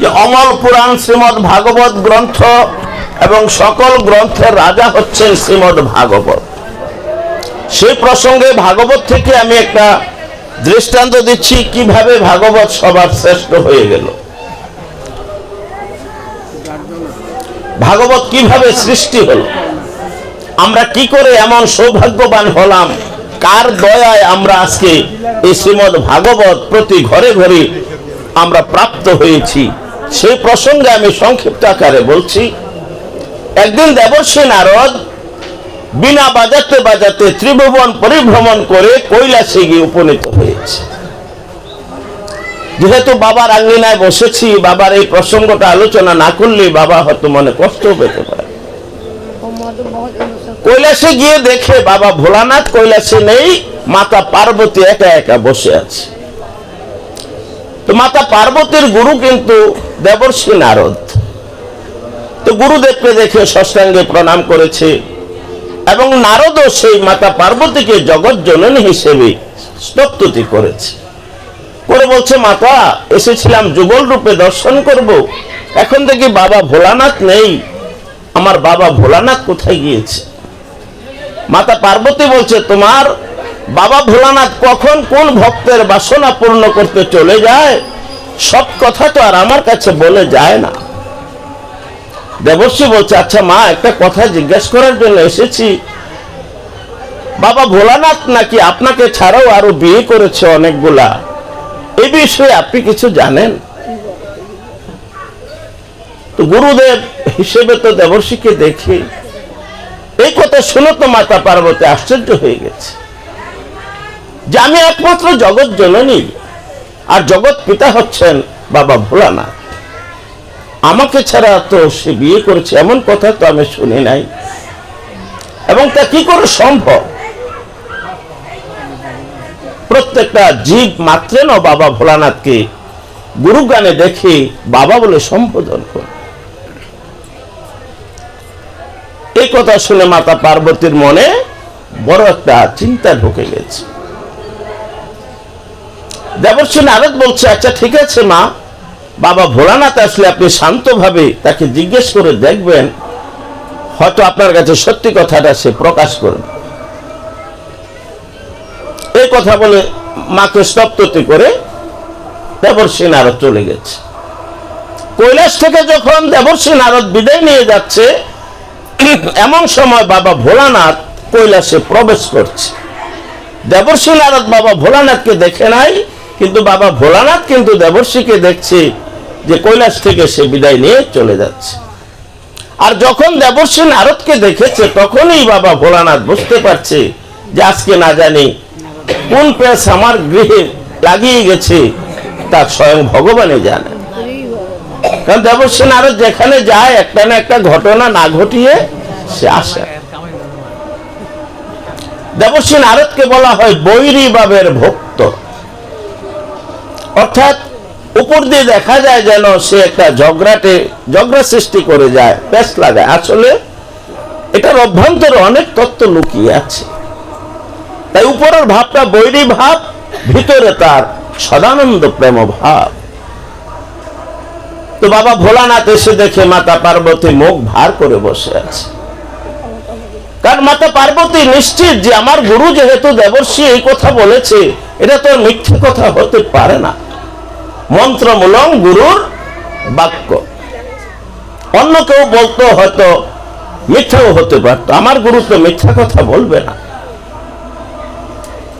যে অমল পুরাণ শ্রীমদ ভাগবত গ্রন্থ এবং সকল গ্রন্থের রাজা হচ্ছেন শ্রীমদ ভাগবত। সেই প্রসঙ্গে ভাগবত থেকে আমি একটা দৃষ্টান্ত দিচ্ছি, কীভাবে ভাগবত সবার শ্রেষ্ঠ হয়ে গেল। ভাগবত কীভাবে সৃষ্টি হলো? আমরা কি করে এমন সৌভাগ্যবান হলাম? কার দয়ায় আমরা আজকে এই শ্রীমদ ভাগবত প্রতি ঘরে ঘরে আমরা প্রাপ্ত হয়েছি? সেই প্রসঙ্গে আমি সংক্ষিপ্ত আকারে বলছি, একদিন দেবর্ষী নারদ বিনা বাজাতে বাজাতে ত্রিভুবন পরিভ্রমণ করে কৈলাসে গিয়ে উপনীত হয়েছে। যেহেতু বাবার আঙ্গিনায় বসেছি, বাবার এই প্রসঙ্গটা আলোচনা না করলে বাবা হয়তো মনে কষ্ট পেতে পারে। কৈলাসে গিয়ে দেখে বাবা ভোলানাথ, কৈলাসে নেই, মাতা পার্বতী একা একা বসে আছে। তো মাতা পার্বতীর গুরু কিন্তু দেবর্ষী নারদ। তো গুরুদেবকে দেখে ষষ্ঠাঙ্গে প্রণাম করেছে এবং নারদও সেই মাতা পার্বতীকে জগৎ জননী হিসেবে স্তপ্তুতি করেছে। করে বলছে, মাতা, এসেছিলাম যুগল রূপে দর্শন করব। এখন থেকে বাবা ভোলানাথ নেই। আমার বাবা ভোলানাথ কোথায় গিয়েছে? মাতা পার্বতী বলছে, তোমার বাবা ভোলানাথ কখন কোন ভক্তের বাসনা পূর্ণ করতে চলে যায়? সব কথা তো আর আমার কাছে বলে যায় না। দেবশ্রী বলছে আচ্ছা মা, একটা কথা জিজ্ঞেস করার জন্য এসেছি। বাবা ভোলানাথ নাকি আপনাকে ছাড়াও আরও বিয়ে করেছে অনেকগুলা? এ বিষয়ে আপনি কিছু জানেন? তো গুরুদেব হিসেবে তো দেবর্ষীকে দেখি। এই কথা শুনে তো মাতা পার্বতী আশ্চর্য হয়ে গেছে। যে আমি একমাত্র জগৎ জননী আর জগৎ পিতা হচ্ছেন বাবা ভোলানাথ। আমাকে ছাড়া তো সে বিয়ে করেছে, এমন কথা তো আমি শুনি নাই। এবং তা কি করে সম্ভব? প্রত্যেকটা জীব মাত্রে ন বাবা ভোলানাথকে গুরু গানে দেখে বাবা বলে সম্বোধন করে। এই কথা শুনে মাতা পার্বতীর মনে বড় একটা চিন্তা ঢুকে গেছে। দেবর্ষী নারদ বলছে আচ্ছা ঠিক আছে মা, বাবা ভোলানাথ আসলে আপনি শান্তভাবে তাকে জিজ্ঞেস করে দেখবেন, হয়তো আপনার কাছে সত্যি কথাটা সে প্রকাশ করবে। এই কথা বলে মাকে স্তপ্ততি করে দেবর্ষী নারদ চলে গেছে। কৈলাস থেকে যখন দেবর্ষী নারদ বিদায় নিয়ে যাচ্ছে, এমন সময় বাবা ভোলানাথ কৈলাসে প্রবেশ করছে। দেবর্ষী নারদ বাবা ভোলানাথকে দেখে নাই কিন্তু বাবা ভোলানাথ কিন্তু দেবর্ষীকে দেখছে যে কৈলাস থেকে সে বিদায় নিয়ে চলে যাচ্ছে। আর যখন দেবর্ষী নারদকে দেখেছে, তখনই বাবা ভোলানাথ বুঝতে পারছে যে আজকে না জানি কোন পেশ আমার গৃহে লাগিয়ে গেছে, তা স্বয়ং ভগবানই জানে। কারণ দেবর্ষী নারদ যেখানে যায়, একটা না একটা ঘটনা না ঘটিয়ে সে আসে। দেবর্ষী নারদকে বলা হয় বৈরী বাবের ভক্ত। অর্থাৎ উপর দিয়ে দেখা যায় যেন সে একটা ঝগড়াটে, ঝগড়া সৃষ্টি করে যায় পেশ লাগায়। আসলে এটার অভ্যন্তরে অনেক তত্ত্ব লুকিয়ে আছে। তাই উপরের ভাবটা বৈরী ভাব, ভিতরে তার সদানন্দ প্রেম ভাব। তো বাবা ভোলানাথ এসে দেখে মাতা পার্বতী মুখ ভার করে বসে আছে। কারণ মাতা পার্বতী নিশ্চিত যে আমার গুরু যেহেতু দেবর্ষী এই কথা বলেছে, এটা তো মিথ্যে কথা হতে পারে না। মন্ত্রমূলম গুরুর বাক্য। অন্য কেউ বলতো হয়তো মিথ্যাও হতে পারতো। আমার গুরু তো মিথ্যা কথা বলবে না।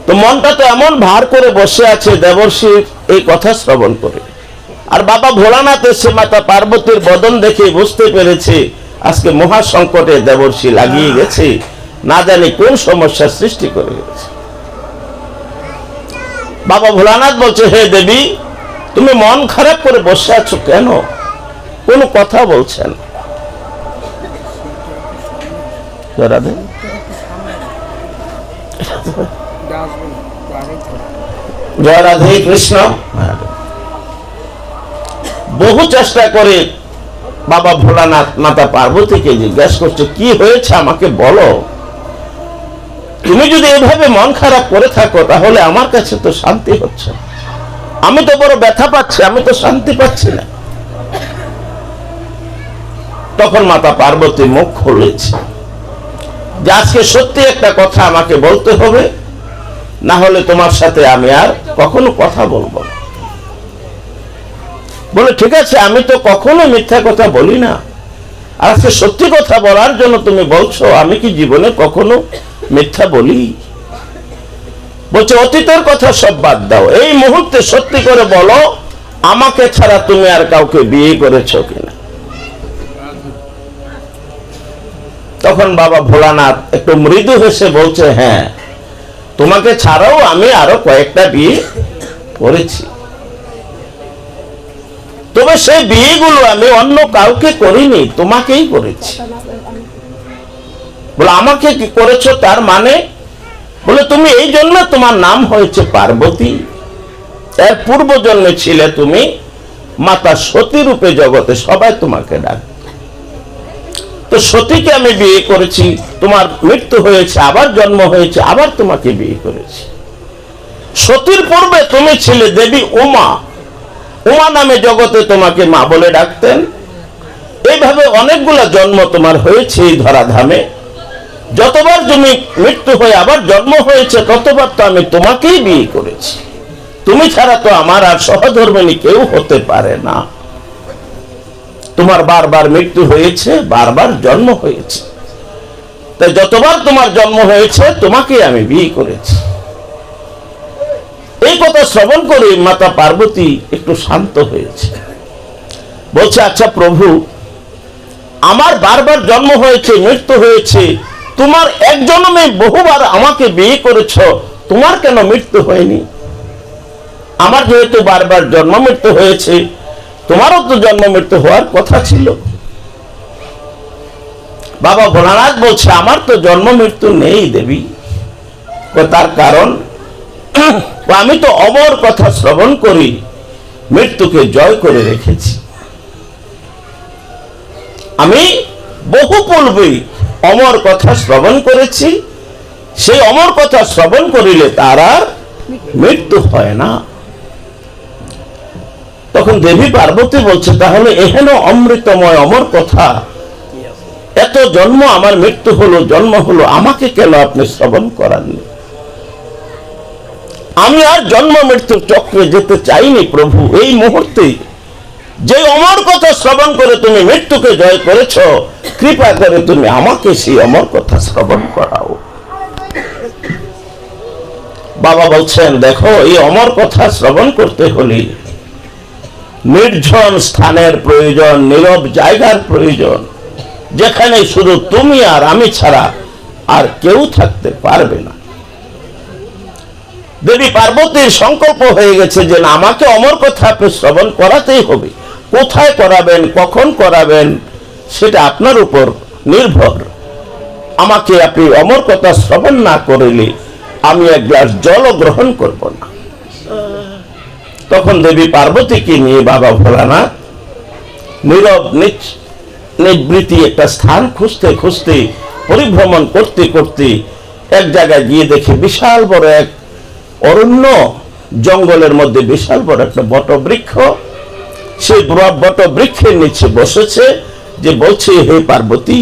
তো মনটা তো এমন ভার করে বসে আছে দেবর্ষীর এই কথা শ্রবণ করে। আর বাবা ভোলানাথ এসে মাতা পার্বতীর বদন দেখে বুঝতে পেরেছে, আজকে মহা সংকটে দেবর্ষী লাগিয়ে গেছে। না জানি কোন সমস্যার সৃষ্টি করে গেছে। বাবা ভোলানাথ বলছে, হে দেবী তুমি মন খারাপ করে বসে আছো কেন? কোনো কথা বলছেন? কৃষ্ণ। বহু চেষ্টা করে বাবা ভোলানাথ মাতা পার্বতীকে জিজ্ঞেস করছে, কি হয়েছে আমাকে বলো? তুমি যদি এভাবে মন খারাপ করে থাকো, তাহলে আমার কাছে তো শান্তি হচ্ছে না। আমি তো বড় ব্যথা পাচ্ছি, আমি তো শান্তি পাচ্ছি না। তখন মাতা পার্বতী মুখ খুলেছে। যে আজকে সত্যি একটা কথা আমাকে বলতে হবে, না হলে তোমার সাথে আমি আর কখনো কথা বলব বলে, ঠিক আছে, আমি তো কখনো মিথ্যা কথা বলি না। আজকে সত্যি কথা বলার জন্য তুমি বলছো, আমি কি জীবনে কখনো মিথ্যা বলি? বলছে, অতীতের কথা সব বাদ দাও। এই মুহূর্তে সত্যি করে বলো, আমাকে ছাড়া তুমি আর কাউকে বিয়ে করেছ কিনা? তখন বাবা ভোলানাথ একটু মৃদু হেসে বলছে হ্যাঁ তোমাকে ছাড়াও আমি আরও কয়েকটা বিয়ে করেছি। তবে সেই বিয়েগুলো আমি অন্য কাউকে করিনি, তোমাকেই করেছি। বলে, আমাকে কি করেছ? তার মানে বলে, তুমি এই জন্য তোমার নাম হয়েছে পার্বতী। এর পূর্ব জন্মে ছিলে তুমি মাতা সতী রূপে জগতে সবাই তোমাকে ডাক। তো সতীকে আমি বিয়ে করেছি, তোমার মৃত্যু হয়েছে, আবার জন্ম হয়েছে, আবার তোমাকে বিয়ে করেছি। সতীর পূর্বে তুমি ছিলে দেবী উমা। উমা নামে জগতে তোমাকে মা বলে ডাকতেন। এইভাবে অনেকগুলা জন্ম তোমার হয়েছে এই ধরাধামে। যতবার তুমি মৃত্যু হয়ে আবার জন্ম হয়েছে, ততবার তো আমি তোমাকেই বিয়ে করেছি। তুমি ছাড়া তো আমার আর সহধর্মিনী কেউ হতে পারে না। তোমার বারবার মৃত্যু হয়েছে, বারবার জন্ম হয়েছে। তাই যতবার তোমার জন্ম হয়েছে তোমাকে আমি বিয়ে করেছি। এই কথা শ্রবণ করে মাতা পার্বতী একটু শান্ত হয়েছে। বলছে আচ্ছা প্রভু, আমার বারবার জন্ম হয়েছে, মৃত্যু হয়েছে তোমার এক জন্মে বহুবার আমাকে বিয়ে করেছ, তোমার কেন মৃত্যু হয়নি? আমার যেহেতু বারবার জন্ম মৃত্যু হয়েছে, তোমারও তো জন্ম মৃত্যু হওয়ার কথা ছিল। বাবা ভোলানাথ বলছে, আমার তো জন্ম মৃত্যু নেই দেবী। তার কারণ আমি তো অমর কথা শ্রবণ করি, মৃত্যুকে জয় করে রেখেছি। আমি বহু পূর্বেই অমর কথা শ্রবণ করেছি, সেই অমর কথা শ্রবণ করিলে তার আর মৃত্যু হয় না। তখন দেবী পার্বতী বলছে, তাহলে এহেন অমৃতময় অমর কথা, এত জন্ম আমার মৃত্যু হলো, জন্ম হলো, আমাকে কেন আপনি শ্রবণ করাননি? আমি আর জন্ম মৃত্যুর চক্রে যেতে চাইনি প্রভু, এই মুহূর্তে যে অমর কথা শ্রবণ করে তুমি মৃত্যুকে জয় করেছ, কৃপা করে তুমি আমাকে সেই অমর কথা শ্রবণ করাও। বাবা বলছেন, দেখো, এই অমর কথা শ্রবণ করতে হলে নির্জন স্থানের প্রয়োজন, নীরব জায়গার প্রয়োজন। যেখানে শুধু তুমি আর আমি ছাড়া আর কেউ থাকতে পারবে না। দেবী পার্বতীর সংকল্প হয়ে গেছে যে আমাকে অমর কথা শ্রবণ করাতেই হবে। কোথায় করাবেন, কখন করাবেন, সেটা আপনার উপর নির্ভর। আমাকে আপনি অমর কথা শ্রবণ না করিলে আমি এক গ্লাস জলও গ্রহণ করব না। তখন দেবী পার্বতীকে নিয়ে বাবা ভোলানাথ নীরব নিবৃত্তি একটা স্থান খুঁজতে খুঁজতে, পরিভ্রমণ করতে করতে এক জায়গায় গিয়ে দেখে বিশাল বড় এক অরণ্য, জঙ্গলের মধ্যে বিশাল বড় একটা বটবৃক্ষ সেই বড় বটবৃক্ষের নিচে বসেছে যে বলছে, হে পার্বতী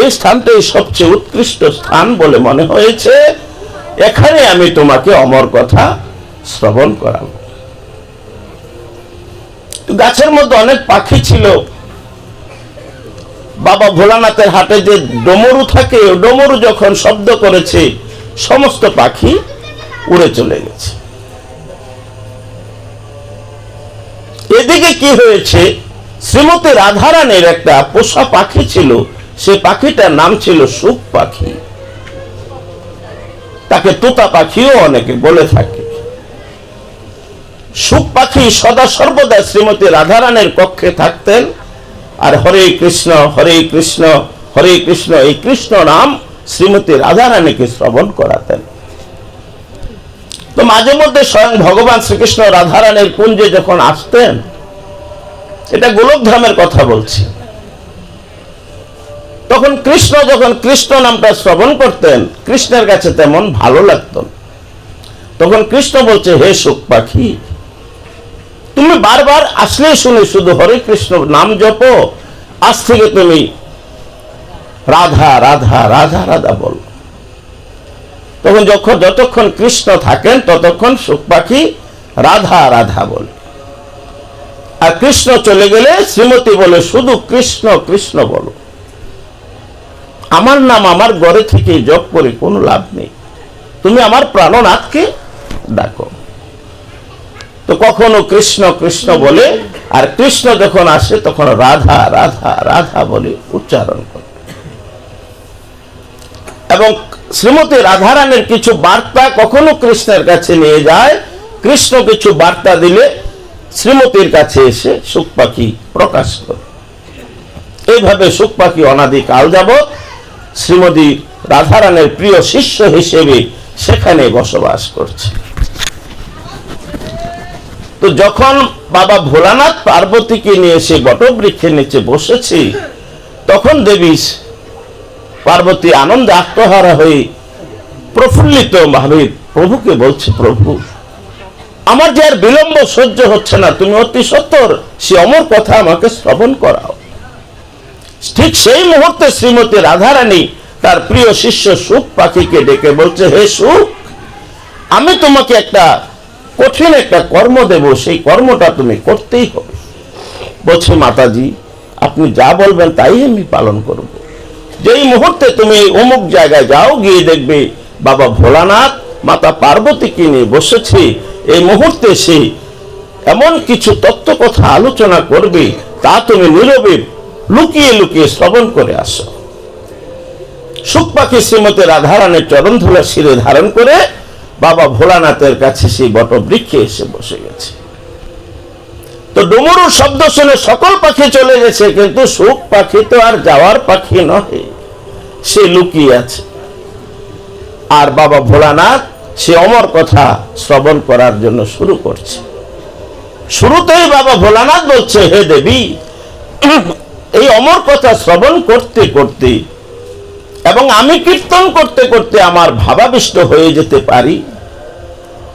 এই স্থানটাই সবচেয়ে উৎকৃষ্ট স্থান বলে মনে হয়েছে। এখানে আমি তোমাকে অমর কথা শ্রবণ করাবো। গাছের মধ্যে অনেক পাখি ছিল। বাবা ভোলানাথের হাটে যে ডমরু থাকে ডমরু যখন শব্দ করেছে, সমস্ত পাখি উড়ে চলে গেছে। এদিকে কি হয়েছে? শ্রীমতী রাধারানীর একটা পোষা পাখি ছিল। সে পাখিটার নাম ছিল সুখ পাখি। তাকে তোতা পাখিও অনেকে বলে থাকে। সুখ পাখি সদা সর্বদা শ্রীমতী রাধারানের কক্ষে থাকতেন। আর হরে কৃষ্ণ হরে কৃষ্ণ হরে কৃষ্ণ, এই কৃষ্ণ নাম শ্রীমতী রাধারানীকে শ্রবণ করাতেন। তো মাঝে মধ্যে স্বয়ং ভগবান শ্রীকৃষ্ণ রাধারানীর কুঞ্জে যখন আসতেন, এটা গোলকধামের কথা বলছি তখন কৃষ্ণ যখন কৃষ্ণ নামটা শ্রবণ করতেন, কৃষ্ণের কাছে তেমন ভালো লাগতো। তখন কৃষ্ণ বলছে, হে সুখ পাখি, তুমি বারবার আসলে শুনে শুধু হরে কৃষ্ণ নাম জপো, আজ থেকে তুমি রাধা রাধা রাধা রাধা বল তখন যখন যতক্ষণ কৃষ্ণ থাকেন, ততক্ষণ সুখ পাখি রাধা রাধা বলে। আর কৃষ্ণ চলে গেলে শ্রীমতী বলে, শুধু কৃষ্ণ কৃষ্ণ বলো। আমার নাম আমার ঘরে থেকে জপ করে কোনো লাভ নেই। তুমি আমার প্রাণনাথকে ডাকো। তো কখনো কৃষ্ণ কৃষ্ণ বলে, আর কৃষ্ণ যখন আসে, তখন রাধা রাধা রাধা বলে উচ্চারণ করে। এবং শ্রীমতী রাধারানের কিছু বার্তা কখনো কৃষ্ণের কাছে নিয়ে যায়? কৃষ্ণ কিছু বার্তা দিলে শ্রীমতীর কাছে এসে সুখ পাখি প্রকাশ করে। এইভাবে সুখ পাখি অনাদি কাল যাবৎ শ্রীমতী রাধারানের প্রিয় শিষ্য হিসেবে সেখানে বসবাস করছে। তো যখন বাবা ভোলানাথ পার্বতীকে নিয়ে সে বটবৃক্ষের নিচে বসেছি, তখন দেবী পার্বতী আনন্দে আত্মহারা হয়ে প্রফুল্লিত ভাবে প্রভুকে বলছে প্রভু, আমার যে আর বিলম্ব সহ্য হচ্ছে না, তুমি অতি সত্তর সে অমর কথা আমাকে শ্রবণ করাও। ঠিক সেই মুহূর্তে শ্রীমতী রাধারানী তার প্রিয় শিষ্য সুখ পাখিকে ডেকে বলছে, হে সুখ, আমি তোমাকে একটা কঠিন একটা কর্ম দেব, সেই কর্মটা তুমি করতেই হবে। বলছে, মাতাজি, আপনি যা বলবেন তাই আমি পালন করব। যেই মুহূর্তে তুমি অমুক জায়গায় যাও, গিয়ে দেখবে বাবা ভোলানাথ, মাতা পার্বতীকে নিয়ে বসেছে। এই মুহূর্তে সে এমন কিছু তত্ত্ব কথা আলোচনা করবে, তা তুমি নীরবে লুকিয়ে লুকিয়ে শ্রবণ করে আসো। সুখ পাখি শ্রীমতী রাধারানের চরণ ধুলা শিরে ধারণ করে বাবা ভোলানাথের কাছে সেই বটবৃক্ষে এসে বসে গেছে। তো ডুমুরু শব্দ শুনে সকল পাখি চলে গেছে, কিন্তু সুখ পাখি তো আর যাওয়ার পাখি নহে। সে লুকিয়ে আছে। আর বাবা ভোলানাথ, সে অমর কথা শ্রবণ করার জন্য শুরু করছে। শুরুতেই বাবা ভোলানাথ বলছে, হে দেবী, এই অমর কথা শ্রবণ করতে করতে এবং আমি কীর্তন করতে করতে আমার ভাবাবিষ্ট হয়ে যেতে পারি।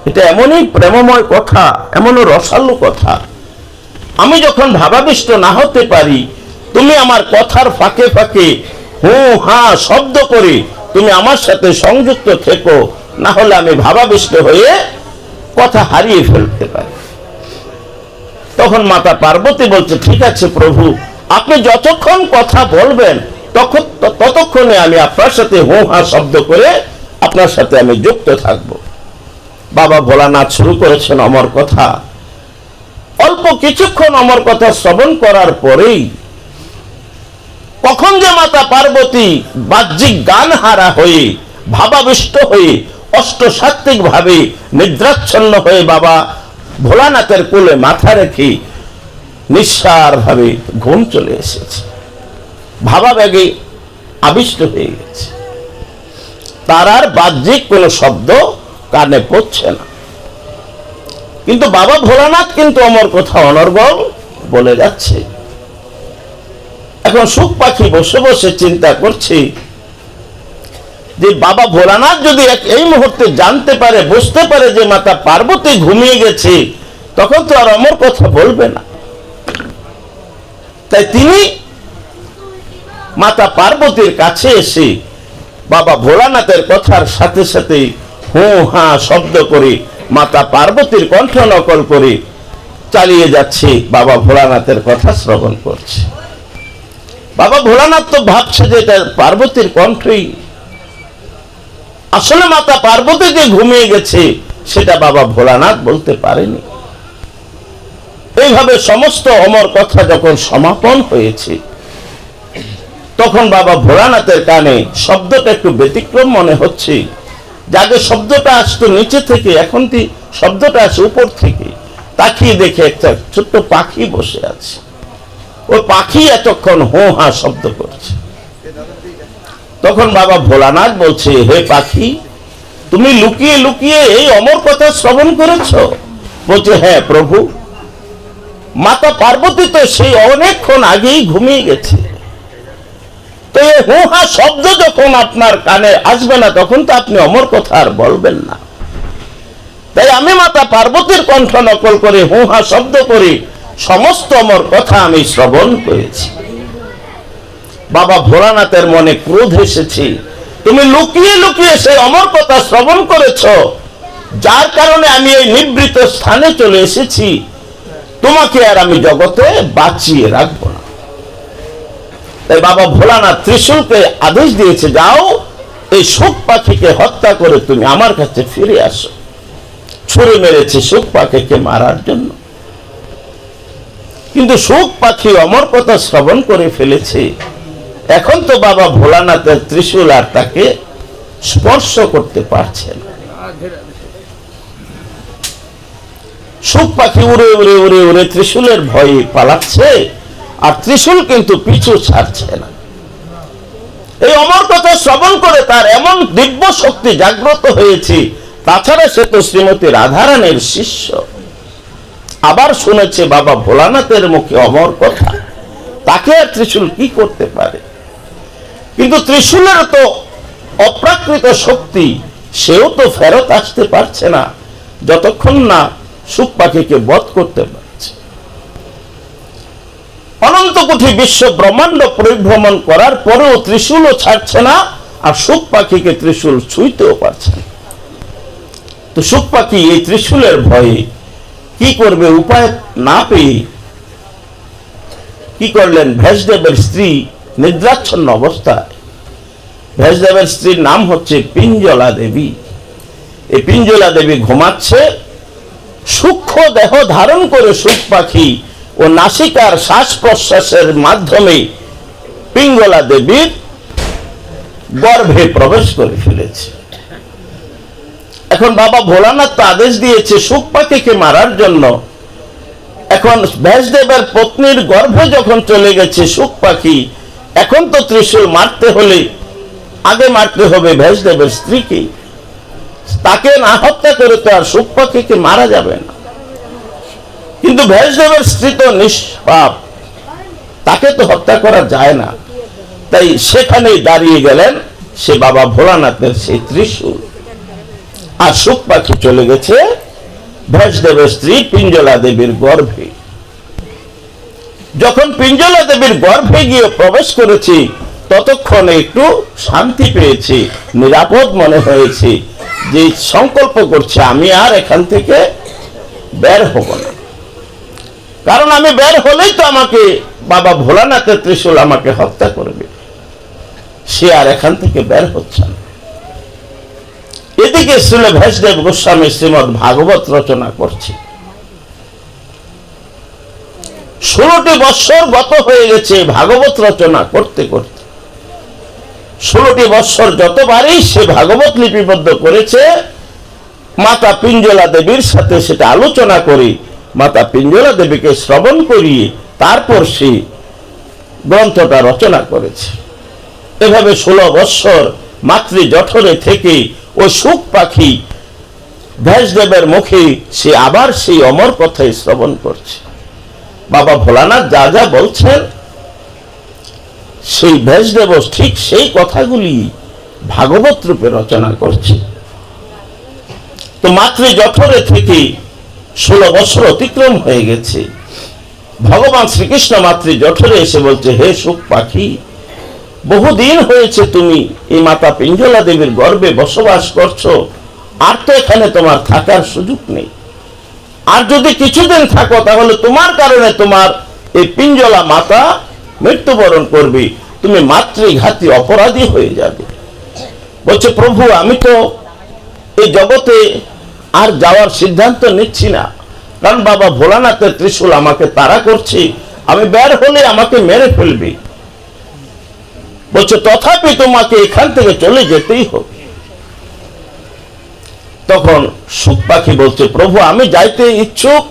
এটা এমনই প্রেমময় কথা, এমনও রসালো কথা। আমি যখন ভাবাবিষ্ট না হতে পারি, তুমি আমার কথার ফাঁকে ফাঁকে হু হা শব্দ করে তুমি আমার সাথে সংযুক্ত থেকো, না হলে আমি ভাবাবিষ্ট হয়ে কথা হারিয়ে ফেলতে পারি। তখন মাতা পার্বতী বলছে, ঠিক আছে প্রভু, আপনি যতক্ষণ কথা বলবেন, তখন ততক্ষণে আমি আপনার সাথে হু হা শব্দ করে আপনার সাথে আমি যুক্ত থাকব। বাবা ভোলানাথ শুরু করেছেন আমার কথা। অল্প কিছুক্ষণ অমর কথা শ্রবণ করার পরেই কখন যে মাতা পার্বতী বাহ্যিক গান হারা হয়ে, ভাবাবিষ্ট হয়ে অষ্টসাত্ত্বিক ভাবে নিদ্রাচ্ছন্ন হয়ে বাবা ভোলানাথের কোলে মাথা রেখে নিঃসার ভাবে ঘুম চলে এসেছে। ভাবাবেগে আবিষ্ট হয়ে গেছে। তার আর বাহ্যিক কোনো শব্দ কানে পড়ছে না। কিন্তু বাবা ভোলানাথ কিন্তু অমর কথা অনর্গল বলে যাচ্ছে। এখন সুখ পাখি বসে বসে চিন্তা করছে যে বাবা ভোলানাথ যদি এই মুহূর্তে জানতে পারে, বুঝতে পারে যে মাতা পার্বতী ঘুমিয়ে গেছে, তখন তো আর অমর কথা বলবে না। তাই তিনি মাতা পার্বতীর কাছে এসে বাবা ভোলানাথের কথার সাথে সাথে হু হা শব্দ করে মাতা পার্বতীর কণ্ঠ নকল করে চালিয়ে যাচ্ছে। বাবা ভোলানাথের কথা শ্রবণ করছে। বাবা ভোলানাথ তো ভাবছে যে এটা পার্বতীর কণ্ঠই। আসলে মাতা পার্বতী যে ঘুমিয়ে গেছে, সেটা বাবা ভোলানাথ বলতে পারেনি। এইভাবে সমস্ত অমর কথা যখন সমাপন হয়েছে, তখন বাবা ভোলানাথের কানে শব্দটা একটু ব্যতিক্রম মনে হচ্ছে। যাদের শব্দটা আসতো নিচে থেকে, এখন কি শব্দটা আসে উপর থেকে? তাকিয়ে দেখে একটা ছোট্ট পাখি বসে আছে। ওই পাখি এতক্ষণ হো হা শব্দ করছে। তখন বাবা ভোলানাথ বলছে, হে পাখি, তুমি লুকিয়ে লুকিয়ে এই অমর কথা শ্রবণ করেছ? বলছে হ্যাঁ প্রভু, মাতা পার্বতী তো সেই অনেকক্ষণ আগেই ঘুমিয়ে গেছে। তো এই হু হা শব্দ যখন আপনার কানে আসবে না, তখন তো আপনি অমর কথা আর বলবেন না। তাই আমি মাতা পার্বতীর কণ্ঠ নকল করে হু হা শব্দ করে সমস্ত অমর কথা আমি শ্রবণ করেছি। বাবা ভোলানাথের মনে ক্রোধ এসেছে। তুমি লুকিয়ে লুকিয়ে সেই অমর কথা শ্রবণ করেছ। যার কারণে আমি এই নিবৃত স্থানে চলে এসেছি। তোমাকে আর আমি জগতে বাঁচিয়ে রাখব না। তাই বাবা ভোলানাথ ত্রিশূলকে আদেশ দিয়েছে, যাও, এই সুখ পাখিকে হত্যা করে তুমি আমার কাছে ফিরে আসো। ছুড়ে মেরেছে সুখ পাখিকে মারার জন্য। কিন্তু সুখ পাখি অমর কথা শ্রবণ করে ফেলেছে। এখন তো বাবা ভোলানাথের ত্রিশূল আর তাকে স্পর্শ করতে পারছে না। সুখ পাখি উড়ে উড়ে উড়ে উড়ে ত্রিশূলের ভয়ে পালাচ্ছে। আর ত্রিশূল কিন্তু পিছু ছাড়ছে না। এই অমর কথা শ্রবণ করে তার এমন দিব্য শক্তি জাগ্রত হয়েছে, তাছাড়া সে তো শ্রীমতী রাধারানের শিষ্য। আবার শুনেছে বাবা ভোলানাথের মুখে অমর কথা, তাকে আর ত্রিশূল কি করতে পারে? কিন্তু ত্রিশূলের তো অপ্রাকৃত শক্তি, সেও তো ফেরত আসতে পারছে না, যতক্ষণ না সুখ পাখিকে বধ করতে পারছে অনন্ত কোটি বিশ্ব ব্রহ্মাণ্ড পরিভ্রমণ করার পরেও ত্রিশূলও ছাড়ছে না, আর সুখ পাখিকে ত্রিশূল ছুঁইতেও পারছে না। তো সুখ পাখি এই ত্রিশূলের ভয়ে কি করবে উপায় না পেয়ে কি করলেন ভেষদেবের স্ত্রী নিদ্রাচ্ছন্ন অবস্থায়? ভেষদেবের স্ত্রীর নাম হচ্ছে পিঞ্জলা দেবী। এই পিঞ্জলা দেবী ঘুমাচ্ছে, সূক্ষ্ম দেহ ধারণ করে সুখ পাখি ও নাসিকার শ্বাস প্রশ্বাসের মাধ্যমে পিঙ্গলা দেবীর গর্ভে প্রবেশ করে ফেলেছে। এখন বাবা ভোলানাথ তো আদেশ দিয়েছে সুখ পাখিকে মারার জন্য। এখন ব্যাসদেবের পত্নীর গর্ভে যখন চলে গেছে সুখ পাখি, এখন তো ত্রিশূল মারতে হলে আগে মারতে হবে ভেষদেবের স্ত্রীকে। তাকে না হত্যা করে তো আর সুখ পাখিকে মারা যাবে না। কিন্তু ভেষদেবের স্ত্রী তো নিষ্পাপ। তাকে তো হত্যা করা যায় না। তাই সেখানেই দাঁড়িয়ে গেলেন সে বাবা ভোলানাথের সেই ত্রিশূল। আর সুখ পাখি চলে গেছে ভেষদেবের স্ত্রী পিঞ্জলা দেবীর গর্ভে। যখন পিঞ্জলা দেবীর গর্ভে গিয়ে প্রবেশ করেছি, ততক্ষণে একটু শান্তি পেয়েছি, নিরাপদ মনে হয়েছে। যে সংকল্প করছে, আমি আর এখান থেকে বের হব না। কারণ আমি বের হলেই তো আমাকে বাবা ভোলানাথের ত্রিশূল আমাকে হত্যা করবে। সে আর এখান থেকে বের হচ্ছে না। এদিকে শ্রীল ভেষদেব গোস্বামী শ্রীমদ ভাগবত রচনা করছে। ষোলোটি বৎসর গত হয়ে গেছে ভাগবত রচনা করতে করতে। ষোলোটি বৎসর যতবারই সে ভাগবত লিপিবদ্ধ করেছে, মাতা পিঞ্জলা দেবীর সাথে সেটা আলোচনা করে মাতা পিঞ্জলা দেবীকে শ্রবণ করিয়ে তারপর সে গ্রন্থটা রচনা করেছে। এভাবে ষোলো বৎসর মাতৃ জঠরে থেকে ও সুখ পাখি ভেষদেবের মুখে সে আবার সেই অমর কথাই শ্রবণ করছে। বাবা ভোলানাথ যা যা বলছেন, সেই ভেষদেব ঠিক সেই কথাগুলি ভাগবত রূপে রচনা করছে। তো মাতৃ জঠরে থেকে ষোলো বছর অতিক্রম হয়ে গেছে। ভগবান শ্রীকৃষ্ণ মাতৃ জঠরে এসে বলছে, হে সুখ পাখি, বহুদিন হয়েছে তুমি এই মাতা পিঞ্জলা দেবীর গর্বে বসবাস করছ, আর তো এখানে তোমার থাকার সুযোগ নেই। আর যদি কিছুদিন থাকো, তাহলে তোমার কারণে তোমার এই পিঞ্জলা মাতা মৃত্যুবরণ করবে। তুমি মাতৃঘাতী অপরাধী হয়ে যাবে। বলছে, প্রভু, আমি তো এই জগতে আর যাওয়ার সিদ্ধান্ত নিচ্ছি না। কারণ বাবা ভোলানাথের ত্রিশূল আমাকে তাড়া করছে। আমি বের হলে আমাকে মেরে ফেলবে। বলছে, তথাপি তোমাকে এখান থেকে চলে যেতেই হবে। তখন সুখ পাখি বলছে, প্রভু, আমি যাইতে ইচ্ছুক।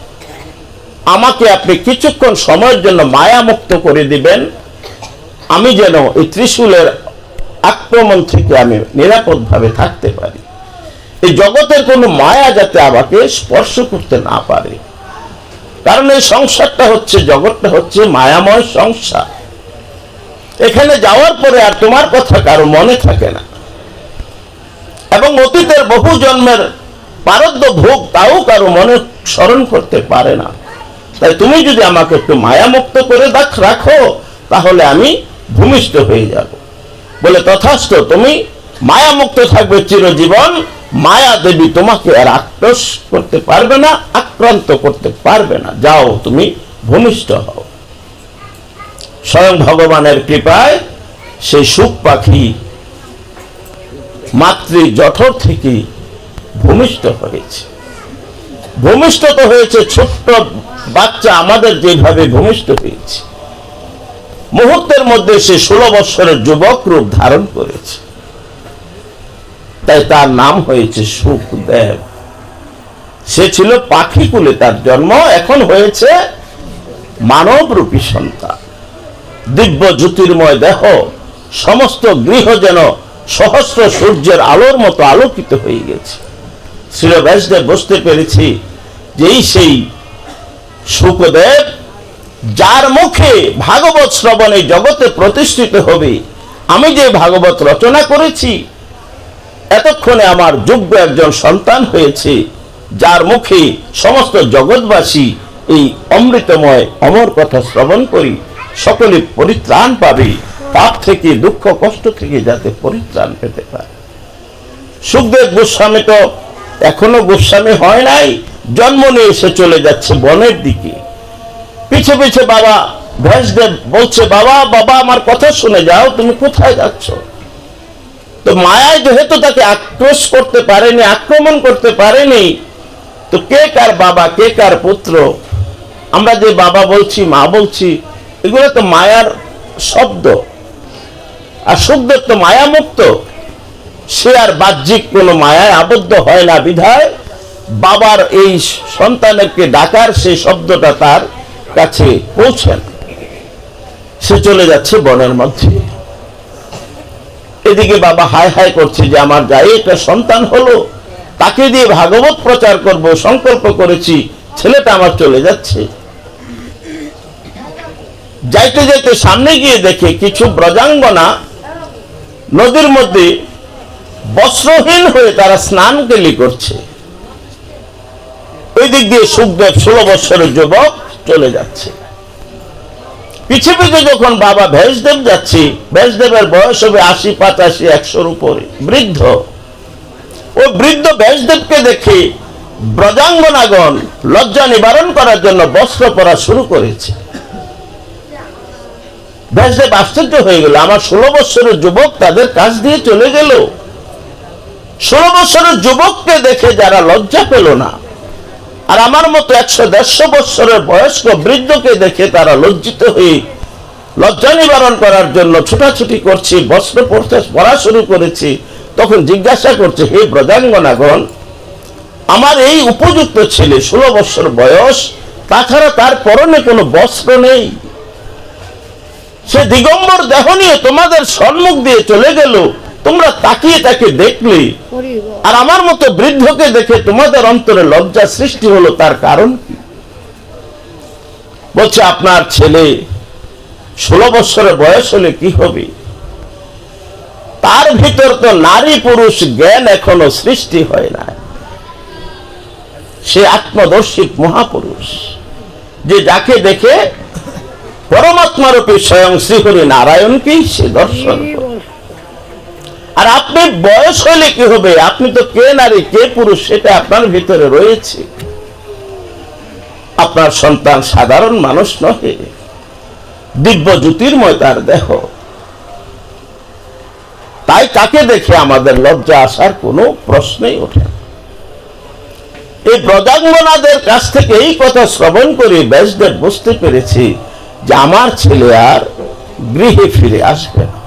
আমাকে আপনি কিছুক্ষণ সময়ের জন্য মায়া মুক্ত করে দিবেন। আমি যেন এই ত্রিশূলের আক্রমণ থেকে আমি নিরাপদভাবে থাকতে পারি। এই জগতের কোনো মায়া যাতে আমাকে স্পর্শ করতে না পারে। কারণ এই সংসারটা হচ্ছে, জগৎটা হচ্ছে মায়াময় সংসার। এখানে যাওয়ার পরে আর তোমার কথা কারও মনে থাকে না। এবং অতীতের বহু জন্মের পারদ্য ভোগ তাও কারও মনে স্মরণ করতে পারে না। তাই তুমি যদি আমাকে একটু মায়ামুক্ত করে দেখ, রাখো, তাহলে আমি ভূমিষ্ঠ হয়ে যাব। বলে তথাস্থ, তুমি মায়া মুক্ত থাকবে চিরজীবন মায়া দেবী তোমাকে আর আক্রোশ করতে পারবে না, আক্রান্ত করতে পারবে না। যাও, তুমি ভূমিষ্ঠ হও। স্বয়ং ভগবানের কৃপায় সেই সুখ পাখি মাতৃ জঠর থেকে ভূমিষ্ঠ হয়েছে। ভূমিষ্ঠ তো হয়েছে, ছোট্ট বাচ্চা আমাদের যেভাবে ভূমিষ্ঠ হয়েছে। মুহূর্তের মধ্যে সে ষোলো বৎসরের যুবক রূপ ধারণ করেছে। তাই তার নাম হয়েছে সুখদেব। সে ছিল পাখি কুলে তার জন্ম, এখন হয়েছে মানব রূপী সন্তান। দিব্য জ্যোতির্ময় দেহ, সমস্ত গৃহ যেন সহস্র সূর্যের আলোর মতো আলোকিত হয়ে গেছে। শ্রী ব্যাসদেব বুঝতে পেরেছি যেই সেই সুখদেব, যার মুখে ভাগবত শ্রবণে জগতে প্রতিষ্ঠিত হবে, আমি যে ভাগবত রচনা করেছি এতক্ষণে আমার যোগ্য একজন সন্তান হয়েছে, যার মুখে সমস্ত জগৎবাসী এই অমৃতময় অমর কথা শ্রবণ করি। সকলে পরিত্রাণ পাবে, পাপ থেকে, দুঃখ, কষ্ট থেকে যাতে পরিত্রাণ পেতে পারে। সুখদেব গোস্বামী তো এখনও গোস্বামী হয় নাই, জন্ম নিয়ে এসে চলে যাচ্ছে বনের দিকে। পিছে পিছে বাবা ভেসদেব বলছে, বাবা বাবা, আমার কথা শুনে যাও, তুমি কোথায় যাচ্ছ? তো মায়ায় যেহেতু তাকে আক্রোশ করতে পারেনি, আক্রমণ করতে পারেনি, তো কে কার বাবা, কে কার পুত্র? আমরা যে বাবা বলছি, মা বলছি, এগুলো তো মায়ার শব্দ। আর সুখদেব তো মায়া মুক্ত সে আর বাহ্যিক কোনো মায়ায় আবদ্ধ হয় না, বিধায় বাবার এই সন্তানকে ডাকার সেই শব্দটা তার কাছে পৌঁছেন সে চলে যাচ্ছে বনের মধ্যে। এদিকে বাবা হাই হাই করছে যে আমার যাই একটা সন্তান হলো, তাকে দিয়ে ভাগবত প্রচার করব, সংকল্প করেছি, ছেলেটা আমার চলে যাচ্ছে। যাইতে যাইতে সামনে গিয়ে দেখে কিছু ব্রজাঙ্গনা নদীর মধ্যে বস্ত্রহীন হয়ে তারা স্নান কেলি করছে। ওই দিক দিয়ে সুখদেব ষোলো বৎসরের যুবক চলে যাচ্ছে। পিছে পিছে যখন বাবা ভেষদেব যাচ্ছে ভেষদেবের বয়স হবে আশি, পঁচাশি, একশোর উপরে। বৃদ্ধ। ও বৃদ্ধ ভেষদেবকে দেখে ব্রজাঙ্গনাগণ লজ্জা নিবারণ করার জন্য বস্ত্র পরা শুরু করেছে। ব্যাসদেব আশ্চর্য হয়ে গেল, আমার ষোলো বৎসরের যুবক তাদের কাছ দিয়ে চলে গেল। ষোলো বৎসরের যুবককে দেখে যারা লজ্জা পেল না আর আমার মতো একশো দেড়শো বৎসরের বয়স্ক বৃদ্ধকে দেখে তারা লজ্জিত হয়ে লজ্জা নিবারণ করার জন্য ছোটাছুটি করছি, বস্ত্র পড়তে পড়া শুরু করেছি। তখন জিজ্ঞাসা করছে, হে ব্রজাঙ্গনাগণ, আমার এই উপযুক্ত ছেলে ষোলো বৎসর বয়স, তাছাড়া তার পরনে কোনো বস্ত্র নেই। সে দিগম্বর দেহ নিয়ে তোমাদের সম্মুখ দিয়ে চলে গেল। তোমরা তাকিয়ে তাকে দেখলে। আর আমার মতো বৃদ্ধকে দেখে তোমাদের অন্তরে লজ্জা সৃষ্টি হলো তার কারণ কি? বলছে আপনার ছেলে ষোলো বছরের বয়স হলে কি হবে? তার ভিতর তো নারী পুরুষ জ্ঞান এখনও সৃষ্টি হয় না সে আত্মদর্শিক মহাপুরুষ যে যাকে দেখে পরমাত্মা রূপে স্বয়ং শ্রীহরি নারায়ণকেই সে দর্শন করে। আর আপনি বয়স হলে কি হবে? আপনি তো কে নারী, কে পুরুষ, সেটা আপনার ভিতরে রয়েছে। আপনার সন্তান সাধারণ মানুষ নহে। দিব্য জ্যোতির্ময় তার দেহ। তাই তাকে দেখে আমাদের লজ্জা আসার কোনো প্রশ্নই ওঠে এই ব্রজাঙ্গনাদের কাছ থেকে এই কথা শ্রবণ করে ব্যাসদেব বুঝতে পেরেছি যে আমার ছেলে আর গৃহে ফিরে আসবে না।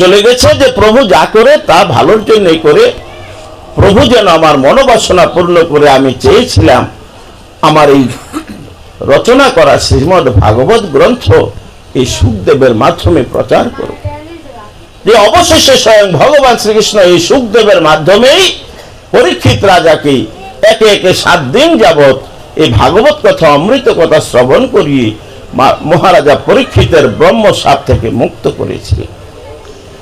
চলে গেছে যে প্রভু যা করে তা ভালোর জন্যই করে। প্রভু যেন আমার মনোবাসনা পূর্ণ করে আমি চেয়েছিলাম। আমার এই রচনা করা শ্রীমদ ভাগবত গ্রন্থ এই সুখদেবের মাধ্যমে প্রচার করব যে অবশেষে স্বয়ং ভগবান শ্রীকৃষ্ণ এই সুখদেবের মাধ্যমেই পরীক্ষিত রাজাকে একে একে সাত দিন যাবৎ এই ভাগবত কথা, অমৃত কথা শ্রবণ করিয়ে মহারাজা পরীক্ষিতের ব্রহ্ম সাপ থেকে মুক্ত করেছিলেন।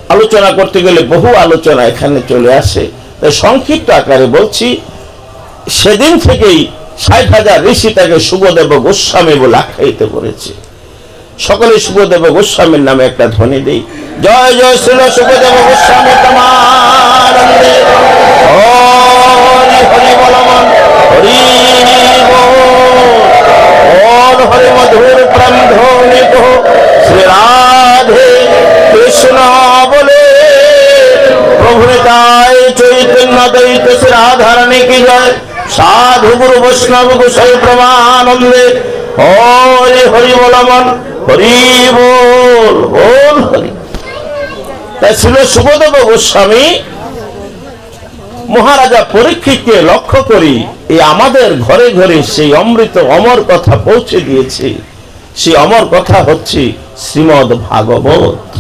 আলোচনা করতে গেলে বহু আলোচনা এখানে চলে আসে। তাই সংক্ষিপ্ত আকারে বলছি, সেদিন থেকেই ষাট হাজার ঋষি তাকে শুভদেব গোস্বামী বলে আখ্যায়িত করেছে। সকলে শুভদেব গোস্বামীর নামে একটা ধ্বনি দেই। জয় জয় শ্রীল সুখদেব গোস্বামী তোমানন্দে। হরি হরি হরি বল হরি মধুর প্রাণ ধ্বনিত শ্রী রাধে কৃষ্ণ বলে। প্রভু নিতাই চৈতন্য দৈত শ্রী রাধারানী কি জয়? সাধু গুরু বৈষ্ণব গোসাই প্রমানন্দে। হরি হরি বলমন হরি বল হরি। তাই ছিল সুখদেব গোস্বামী মহারাজা পরীক্ষিতকে লক্ষ্য করি এই আমাদের ঘরে ঘরে সেই অমৃত অমর কথা পৌঁছে দিয়েছে। সেই অমর কথা হচ্ছে শ্রীমদ ভাগবত।